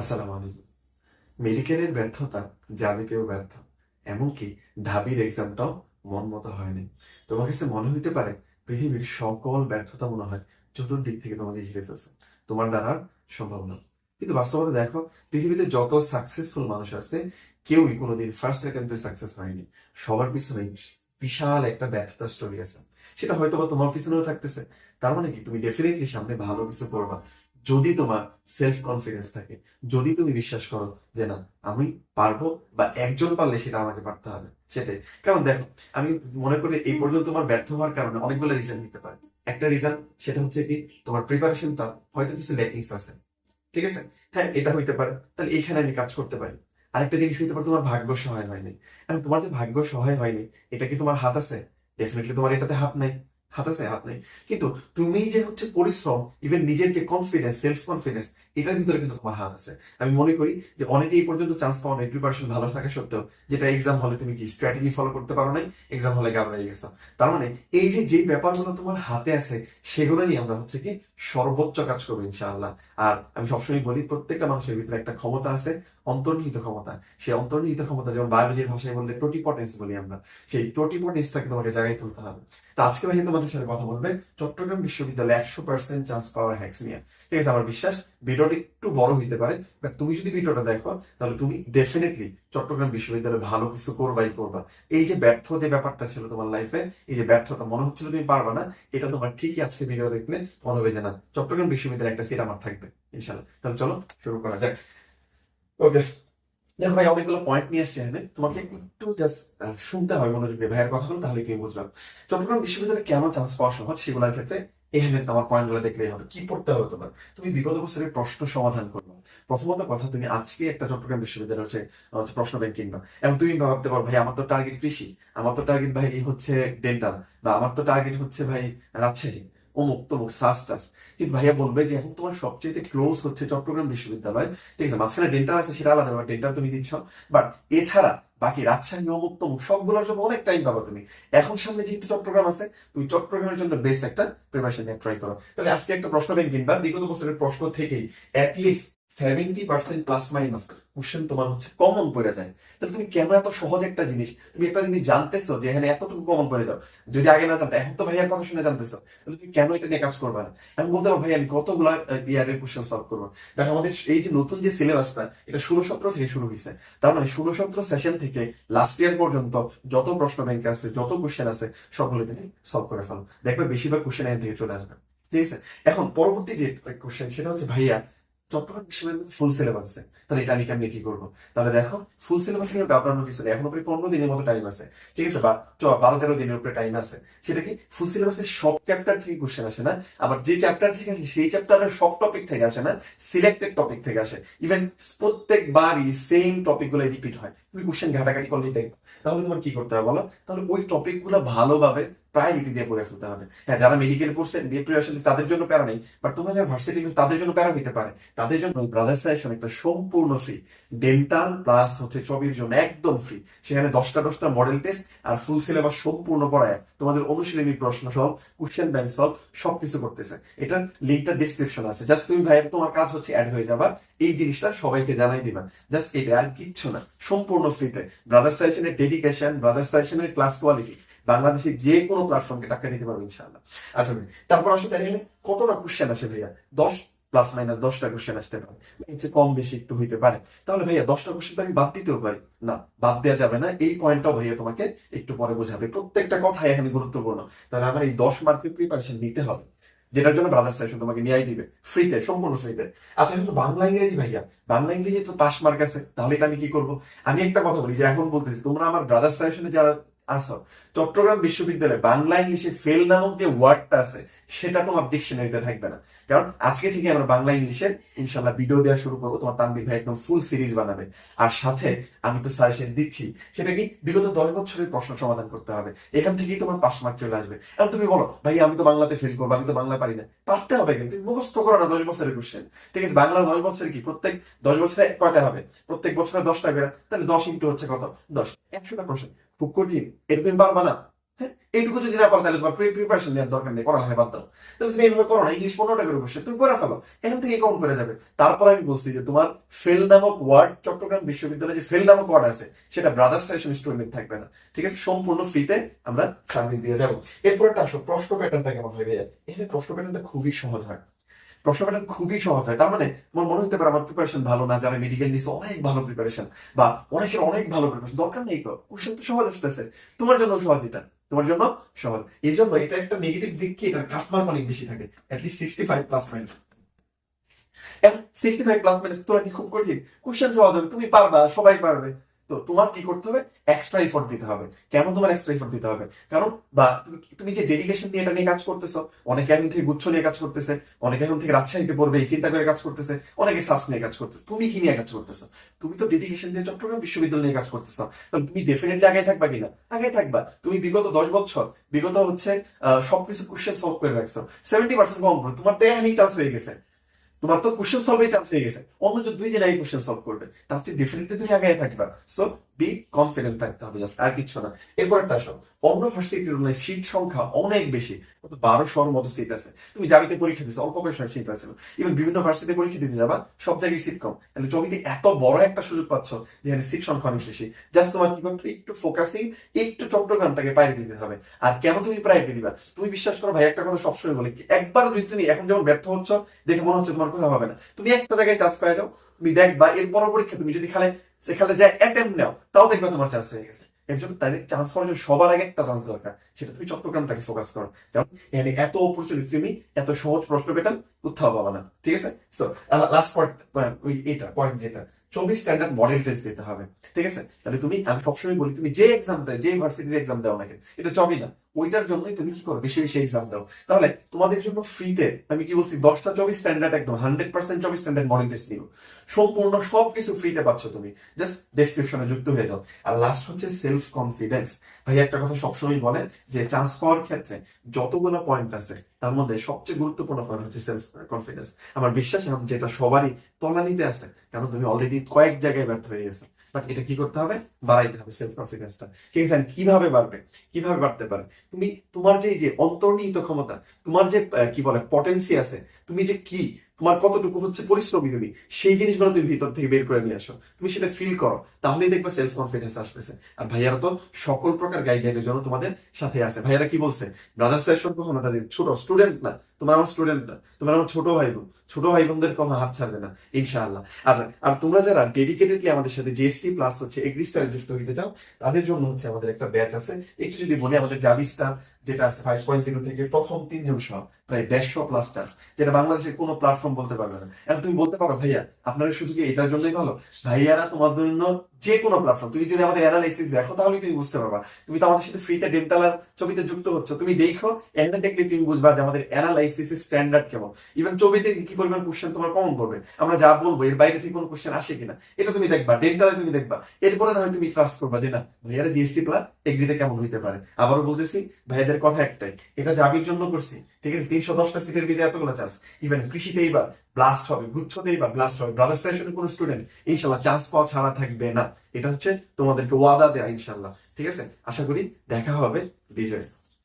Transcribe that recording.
আসসালামু আলাইকুম। মেডিকেলের ব্যর্থতা জাবিতেও ব্যর্থ, এমনকি ঢাবির এক্সামটাও মন মতো হয়নি। তোমার কাছে মনে হইতে পারে, পৃথিবীর সকল ব্যর্থতা মনে হয় চতুর্দিক থেকে তোমাকে ঘিরে ফেলছে। তোমার দ্বারার সম্ভব না কিন্তু বাস্তবতা দেখো, পৃথিবীতে যত সাকসেসফুল মানুষ আছে, কেউই কোনোদিন ফার্স্ট অ্যাটেম্পটে সাকসেস হয়নি। সবার পিছনে বিশাল একটা ব্যর্থতা স্টোরি আছে। সেটা হয়তো তোমার পিছনেও থাকতেছে। তার মানে কি? তুমি ডেফিনেটলি সামনে ভালো কিছু করবা। যদি তোমার সেলফ কনফিডেন্স থাকে, যদি তুমি বিশ্বাস করো যে না, আমি পারব বা একজন পারলে সেটা আমাকে পারতে হবে, সেটাই। কারণ দেখো, আমি মনে করি এই পর্যন্ত তোমার ব্যর্থ হওয়ার কারণে অনেকগুলো রিজন নিতে পারে। একটা রিজন সেটা হচ্ছে কি, তোমার প্রিপারেশনটা হয়তো কিছু ল্যাকিংস আছে, ঠিক আছে? হ্যাঁ এটা হইতে পারে, তাহলে এইখানে আমি কাজ করতে পারি। আরেকটা জিনিস হইতে পারে, তোমার ভাগ্য সহায় হয়নি। এখন তোমার যে ভাগ্য সহায় হয়নি, এটা কি তোমার হাত আছে? ডেফিনেটলি তোমার এটাতে হাত নাই। হাত হাত নেই। কিন্তু তুমি যে হচ্ছে পরিশ্রম ইভেন নিজের যে কনফিডেন্স সেলফ কনফিডেন্স এটার ভিতরে কিন্তু তোমার হাত আছে। আমি মনে করি যে অনেকে এই পর্যন্ত চান্স পাও নাই প্রিপারেশন ভালো থাকা সত্ত্বেও যেটা এক্সাম হলে তুমি কি স্ট্র্যাটেজি ফলো করতে পারো নাই এক্সাম হলে গাবড়াই গেছো। তার মানে এই যে যে ব্যাপারগুলো তোমার হাতে আছে, সেগুলো নিয়ে আমরা হচ্ছে কি সর্বোচ্চ কাজ করব ইনশাআল্লাহ। আর আমি সবসময় বলি, প্রত্যেকটা মানুষের ভিতরে একটা ক্ষমতা আছে, অন্তর্নিহিত ক্ষমতা। সেই অন্তর্নিহিত ক্ষমতা যেমন বায়োলজির ভাষায় বললে টোটিপটেন্স বলি আমরা, সেই টোটিপটেন্সটাকে তোমাকে জায়গায় তুলতে হবে। তো আজকে ভাই তোমাদের সাথে কথা বলবে, চট্টগ্রাম বিশ্ববিদ্যালয়ে একশো পার্সেন্ট চান্স পাওয়ার হ্যাক্স নিয়ে। ঠিক আছে, আমার বিশ্বাস ভিডিওটা একটু বড় হইতে পারে বাট তুমি যদি ভিডিওটা দেখো, তাহলে তুমি ডেফিনেটলি চট্টগ্রাম বিশ্ববিদ্যালয়ে ভালো কিছু করবাই করবা। এই যে ব্যর্থ যে ব্যাপারটা ছিল তোমার লাইফে এই যে ব্যর্থতা মনে হচ্ছিল তুমি পারবা না, এটা তোমার ঠিকই আজকে ভিডিও দেখলে, মনে হবে যে না, চট্টগ্রাম বিশ্ববিদ্যালয়ে একটা সিট আমার থাকবে ইনশাল্লাহ তাহলে চলো, শুরু করা যাক। ওকে দেখো ভাই, অনেকগুলো পয়েন্ট নিয়ে আসছে এখানে। তোমাকে একটু জাস্ট শুনতে হয় মনোযোগ দিয়ে। ভাইয়ের কথাগুলো তাহলে তুমি বুঝলাম চট্টগ্রাম বিশ্ববিদ্যালয়ে কেন চান্স পাওয়া সহজ সেগুলোর ক্ষেত্রে এখানে তোমার পয়েন্টগুলো দেখলেই হবে। কি পড়তে হবে তোমার? তুমি বিগত বছরের প্রশ্ন সমাধান করবে। প্রথমত কথা, তুমি আজকে একটা চট্টগ্রাম বিশ্ববিদ্যালয় হচ্ছে হচ্ছে প্রশ্ন ব্যাংক কিনবা এবং তুমি ভাবতে পারো, ভাই, আমার তো টার্গেট কৃষি। আমার তো টার্গেট ভাই হচ্ছে ডেন্টাল বা আমার তো টার্গেট হচ্ছে, ভাই, রাজশাহী। অমুক তমুক সাস টাস কিন্তু ভাইয়া বলবে যে এখন তোমার সবচেয়ে ক্লোজ হচ্ছে চট্টগ্রাম বিশ্ববিদ্যালয়। ঠিক আছে, মাঝখানে ডেন্টাল আছে, সেটা আলাদা ডেন্টাল তুমি দিচ্ছ। বাট এছাড়া বাকি রাজশাহী অমুক তমুক সবগুলোর জন্য অনেক টাইম পাবো তুমি। এখন সামনে যেহেতু চট্টগ্রাম আছে, তুমি চট্টগ্রামের জন্য বেস্ট একটা প্রিপারেশন নিয়ে ট্রাই করো। তাহলে আজকে একটা প্রশ্ন ব্যাংক কিনবা। বিগত বছরের প্রশ্ন থেকেই at least seventy percent plus minus question তোমার হচ্ছে কমন পড়ে যায়। তাহলে তুমি কেন এত সহজ একটা জিনিস? তুমি একটা জিনিস জানতেছো যে এখানে এতটুকু কমন পড়ে যাও। যদি আগে না জানতে, এখন তো ভাইয়ার কথা শুনে জানতেছো। তাহলে তুমি কেন এটা নিয়ে কাজ করবে না? এখন বলতে পারো ভাই, আমি কতগুলো ইয়ারের কোশ্চেন সলভ করব। দেখো, আমাদের এই যে নতুন যে সিলেবাসটা এটা ষোলো সতেরো থেকে শুরু হয়েছে তার মানে ষোলো সতেরো সেশন থেকে লাস্ট ইয়ার পর্যন্ত যত প্রশ্ন ব্যাংকে আছে, যত কোশ্চেন আছে সবগুলো তিনি সলভ করে ফেলো দেখবে বেশিরভাগ কোশ্চেন এর থেকে চলে আসবে। ঠিক আছে? এখন পরবর্তী যে কোশ্চেন সেটা হচ্ছে ভাইয়া চট্টগ্রাম বিশ্ববিদ্যালয়ের ফুল সিলেবাস আছে। তাহলে এটা আমি কেমনি কি করব? তাহলে দেখো ফুল সিলেবাস নিয়ে ঘাবড়ানোর কিছু নেই এখনও পনেরো দিনের মতো টাইম আছে। ঠিক আছে? বা বারো তেরো দিনের উপরে টাইম আছে। সেটা কি? ফুল সিলেবাসের সব চ্যাপ্টার থেকে কোশ্চেন আসে না। আবার যে চ্যাপ্টার থেকে আসে, সেই চ্যাপ্টারের সব টপিক থেকে আসে না। সিলেক্টেড টপিক থেকে আসে। ইভেন প্রত্যেকবারই সেম টপিকগুলো রিপিট হয়। তুমি কোশ্চেন ঘাটাঘাটি করলেই দেখবে। তাহলে তোমার কি করতে হবে বলো? তাহলে ওই টপিকগুলো ভালোভাবে প্রায়োরিটি দিয়ে পড়ে ফেলতে হবে। হ্যাঁ যারা মেডিকেল বিএ প্রিপারেশন তাদের জন্য প্যারা নেই বাট তোমরা যারা ভার্সিটি তাদের জন্য প্যারা হইতে পারে। তাদের জন্য ওই ব্রাদার সাজেশন একটা সম্পূর্ণ ফ্রি ডেন্টাল প্লাস হচ্ছে ছবির জন্য একদম ফ্রি সেখানে দশটা দশটা মডেল টেস্ট আর ফুল সিলেবাস সম্পূর্ণ পড়ায়। তোমাদের অনুশীলনী প্রশ্ন সব কোশ্চেন ব্যাংক সলভ সবকিছু করতেছে। এটার লিঙ্কটা ডিসক্রিপশন আছে। জাস্ট তুমি ভাই, তোমার কাজ হচ্ছে অ্যাড হয়ে যাবা। এই জিনিসটা সবাইকে জানাই দিবা। জাস্ট এটা আর কিচ্ছু না। সম্পূর্ণ ফ্রিতে ব্রাদার সাজেশনের ডেডিকেশন ব্রাদার সাজেশনের ক্লাস কোয়ালিটি বাংলাদেশে যে কোনো প্ল্যাটফর্মকে টাকা দিতে পারবে ইনশাআল্লাহ। আচ্ছা তারপর আসলে এখানে কতটা কোশ্চেন আসে ভাইয়া? দশ প্লাস মাইনাস দশটা কোশ্চেন আসতে পারে। হচ্ছে কম বেশি একটু হইতে পারে। তাহলে ভাইয়া, দশটা কোশ্চেন আমি বাদ দিতেও পারি। না, বাদ দেওয়া যাবে না। এই পয়েন্টটাও ভাইয়া তোমাকে একটু পরে বোঝাবে। প্রত্যেকটা কথাই এখানে গুরুত্বপূর্ণ। তাহলে আমার এই দশ মার্কের প্রিপারেশন নিতে হবে। যেটার জন্য ব্রাদার সেশন তোমাকে নিয়ে দিবে। ফ্রিতে সম্পূর্ণ ফ্রিতে আচ্ছা কিন্তু বাংলা ইংরেজি ভাইয়া। বাংলা ইংরেজি তো পাস মার্ক আছে। তাহলে এটা আমি কি করব? আমি একটা কথা বলি যে, এখন বলতেছি, তোমরা আমার ব্রাদার সেশনে যারা আসো, চট্টগ্রাম বিশ্ববিদ্যালয়ে বাংলা ইংলিশে ফেল নামক যে ওয়ার্ডটা আছে, সেটা তোমার ডিকশনারিতে থাকবে না। কারণ আজকে থেকে আমরা বাংলা ইংলিশের ইনশাল্লাহ ভিডিও দেওয়া শুরু করব, তোমার তানবির ভাই একদম ফুল সিরিজ বানাবে। আর সাথে আমি তো সাজেশন দিচ্ছি, সেটা কি বিগত দশ বছরের প্রশ্ন সমাধান করতে হবে। এখান থেকেই তোমার পাশ মার্ক চলে আসবে। এখন তুমি বলো ভাই আমি তো বাংলাতে ফেল করব, আমি তো বাংলা পারি না। পারতে হবে কিন্তু মুখস্থ করো না দশ বছরের কোশ্চেন ঠিক আছে, বাংলা দশ বছর কি প্রত্যেক দশ বছরে কয়টা হবে? প্রত্যেক বছরে দশটা করে, তাহলে দশ ইন্টু হচ্ছে কত? দশ। একশোটা কোশ্চেন খুব কঠিন। এটা তুমি পারবা না। হ্যাঁ? এইটুকু যদি না পারো তাহলে তোমার প্রিপারেশন নেওয়ার দরকার নেই, পড়ালেখা বাদ দাও। তাহলে তুমি এইভাবে করো না ইংলিশ পনেরোটা করে বসে তুমি করে ফেলো। এখান থেকে কাউন্ট করে যাবে। তারপর আমি বলছি যে তোমার ফেল নামক ওয়ার্ড চট্টগ্রাম বিশ্ববিদ্যালয়ে যে ফেল নামক ওয়ার্ড আছে, সেটা ব্রাদার্স সেশন স্টুডেন্ট থাকবে না। ঠিক আছে? সম্পূর্ণ ফ্রিতে আমরা সার্ভিস দিয়ে যাব। এরপর একটা আসো প্রশ্ন প্যাটার্নটা কেমন হবে এখানে প্রশ্ন প্যাটার্নটা খুবই সহজ হয়। প্রশ্ন প্যাটার্ন খুবই সহজ হয়। তার মানে আমার মনে হতে পারে আমার প্রিপারেশন ভালো না, যারা মেডিকেল নিচ্ছে অনেক ভালো প্রিপারেশন বা অনেকের অনেক ভালো প্রিপারেশন দরকার নেই তো কোশ্চেন তো সহজ আসতেছে। তোমার জন্য সহজ এটা, তোমার জন্য সহজ। এই জন্য এটা একটা নেগেটিভ দিক কি এটা কাটমার্ক অনেক বেশি থাকে at least sixty five plus minus এখন সিক্সটি ফাইভ প্লাস মাইনাস তোরা কি খুব কঠিন? কোশ্চেন সহজ হবে, তুমি পারবা, সবাই পারবে। তো তোমার কি করতে হবে? এক্সট্রা এফোর্ট দিতে হবে। কেন তোমার এক্সট্রা এফোর্ট দিতে হবে? কারণ বা তুমি যে ডেডিকেশন নিয়ে এটা নিয়ে কাজ করতেছো, অনেকে এখন থেকে গুচ্ছ নিয়ে কাজ করতেছে, অনেকে এখন থেকে রাজশাহীতে পড়বে, এই চিন্তা করে কাজ করতেছে, অনেকে সাস নিয়ে কাজ করতেছে। তুমি কি নিয়ে কাজ করতেছো? তুমি তো ডেডিকেশন দিয়ে চট্টগ্রাম বিশ্ববিদ্যালয় নিয়ে কাজ করতেছো। তাহলে তুমি ডেফিনেটলি আগে থাকবা কিনা? আগে থাকবা। তুমি বিগত দশ বছর, বিগত হচ্ছে সবকিছু কোশ্চেন সলভ করে রাখছো। সেভেন্টি পার্সেন্ট কম তোমার তো এখানেই চান্স হয়ে গেছে। তোমার তো কোশ্চেন সলভে চান্স হয়ে গেছে। অন্য দুই দিন আগে কোশ্চেন সলভ করবে, তার চেয়ে ডেফিনেটলি তুমি আগে থাকবা। সো বি কনফিডেন্ট থাকতে হবে জাস্ট আর কিছু না। এরপর একটা আসো, অন্য ভার্সিটির তুলনায় সিট সংখ্যা অনেক বেশি বারোশোর মতো সিট আছে। তুমি জাবিতে পরীক্ষা দিছো অল্প কয়েকটা সিট আছে। ইভেন বিভিন্ন ভার্সিটিতে পরীক্ষা দিতে যাবা, সব জায়গায় সিট কম। তাহলে জমিতে এত বড় একটা সুযোগ পাচ্ছ যেখানে সিট সংখ্যা অনেক বেশি। জাস্ট তোমার কি করতে একটু ফোকাসিং একটু চট্টগ্রামটাকে প্রায়োরিটি দিতে হবে। আর কেন তুমি প্রায়োরিটি দিবা? তুমি বিশ্বাস করো ভাই, একটা কথা সবসময় বলি একবার যদি তুমি এখন যেমন ব্যর্থ হচ্ছ, দেখে মনে হচ্ছে তোমার কথা হবে না। তুমি একটা জায়গায় চান্স পেয়ে যাও, তুমি দেখবা এর পর পরীক্ষা তুমি যদি খালে সেখানে যায় অ্যাটেম্প নাও। তাও দেখবে তোমার চান্স হয়ে গেছে। এর জন্য তাদের চান্স পাওয়ার জন্য সবার আগে একটা চান্স দরকার। সেটা তুমি চট্টগ্রামটাকে ফোকাস করো। এখানে এত অপরচুনিটি তুমি এত সহজ প্রশ্ন পেতাম কোথাও পাবা না। ঠিক আছে? সো লাস্ট পয়েন্ট ওই এটা পয়েন্ট যেটা। চব্বিশ স্ট্যান্ডার্ড মডেল টেস্ট দিতে হবে। ঠিক আছে? তাহলে তুমি, আমি সবসময় বলি, তুমি যে এক্সাম দেয় যে ইউনিভার্সিটির এক্সাম দাও নাকি এটা চবই না। ওইটার জন্যই তুমি কি করো, বেশি বেশি এক্সাম দাও। তাহলে তোমাদের জন্য ফ্রিতে আমি কি বলছি, দশটা চব্বিশ স্ট্যান্ডার্ড একদম হান্ড্রেড পার্সেন্ট চব্বিশ স্ট্যান্ডার্ড মডেল টেস্ট নিব। সম্পূর্ণ সবকিছু ফ্রিতে পাচ্ছ তুমি। জাস্ট ডেসক্রিপশনে যুক্ত হয়ে যাও। আর লাস্ট হচ্ছে সেলফ কনফিডেন্স ভাই, একটা কথা সবসময় বলে যে চান্স পাওয়ার ক্ষেত্রে যতগুলো পয়েন্ট আছে, তার মধ্যে সবচেয়ে গুরুত্বপূর্ণ পয়েন্ট হচ্ছে সেলফ কনফিডেন্স আমার বিশ্বাস এখন যেটা সবারই তলানিতে আছে, কারণ তুমি অলরেডি কয়েক জায়গায় ব্যর্থ হয়ে গেছো। বাট এটা কি করতে হবে? বাড়াইতে হবে সেলফ কনফিডেন্সটা ঠিক আছে কীভাবে বাড়বে? কীভাবে বাড়তে পারে? তুমি, তোমার যে যে অন্তর্নিহিত ক্ষমতা, তোমার যে কি বলে পটেন্সি আছে, তুমি যে কি তোমার কতটুকু হচ্ছে পরিশ্রমী তুমি, সেই জিনিসগুলো তুমি ভিতর থেকে বের করে নিয়ে আসো। তুমি সেটা ফিল করো, তাহলেই দেখবে সেলফ কনফিডেন্স আসতেছে। আর ভাইয়ারা তো সকল প্রকার গাইডলাইনের জন্য তোমাদের সাথে আছে। ভাইয়ারা কি বলছে? ব্রাদার সেশন কখনো তাদের ছোট স্টুডেন্ট না, তোমার আমার স্টুডেন্ট না, তোমার আমার ছোট ভাই বোন, ছোট ভাই বোনদের কোনো হাত ছাড়বে না, ইনশাআল্লাহ। আচ্ছা আর তোমরা যারা ডেডিকেটেডলি আমাদের সাথে জিএসটি প্লাস হচ্ছে এগ্রিস্টার যুক্ত হইতে চাও, তাদের জন্য হচ্ছে আমাদের একটা ব্যাচ আছে। একটু যদি বলি, আমাদের জাবিস্টার যেটা আছে ফাইভ পয়েন্ট জিরো থেকে প্রথম তিনজন সহ প্রায় দেড়শো প্লাস যেটা বাংলাদেশের কোনো প্ল্যাটফর্ম বলতে পারবে না। এখন তুমি বলতে পারো, ভাইয়া আপনারা শুধু কি এটার জন্যই ভালো? ভাইয়ারা তোমার জন্য যে কোনো প্ল্যাটফর্ম তুমি যদি আমাদের অ্যানালাইসিস দেখো তাহলে তুমি বুঝতে পারবা। তুমি তো আমাদের সাথে ফ্রিতে ডেন্টাল আর ছবিতে যুক্ত হচ্ছ। তুমি দেখো এন্ড দেখলে তুমি বুঝবা যে আমাদের অ্যানালাইসিস স্ট্যান্ডার্ড কেমন। ইভেন ছবিতে কি পরিমাণ কোশ্চেন তোমার কমন করবে আমরা যা বলব, এর বাইরে থেকে কোনো কোশ্চেন আসে কিনা, এটা তুমি দেখবা ডেন্টালে তুমি দেখবা। এরপরে না হয় তুমি ট্রাস্ট করবা যে না, ভাইয়ারা জিএসটি প্লাস এগ্রিতে কেমন হইতে পারে। আবারও বলতেছি, ভাইয়াদের কথা একটাই, এটা জাবির জন্য করছি, ঠিক আছে? তিনশো দশটা সিটের ভিতরে এতগুলো চান্স ইভেন কৃষিতে এইবার ব্লাস্ট হবে গুচ্ছতে এইবার ব্লাস্ট হবে। ব্রাদার সেশনের কোনো স্টুডেন্ট ইনশাল্লাহ চান্স পাওয়া ছাড়া থাকবে না। এটা হচ্ছে তোমাদেরকে ওয়াদা দেয়া ইনশাল্লাহ ঠিক আছে? আশা করি দেখা হবে বিজয়।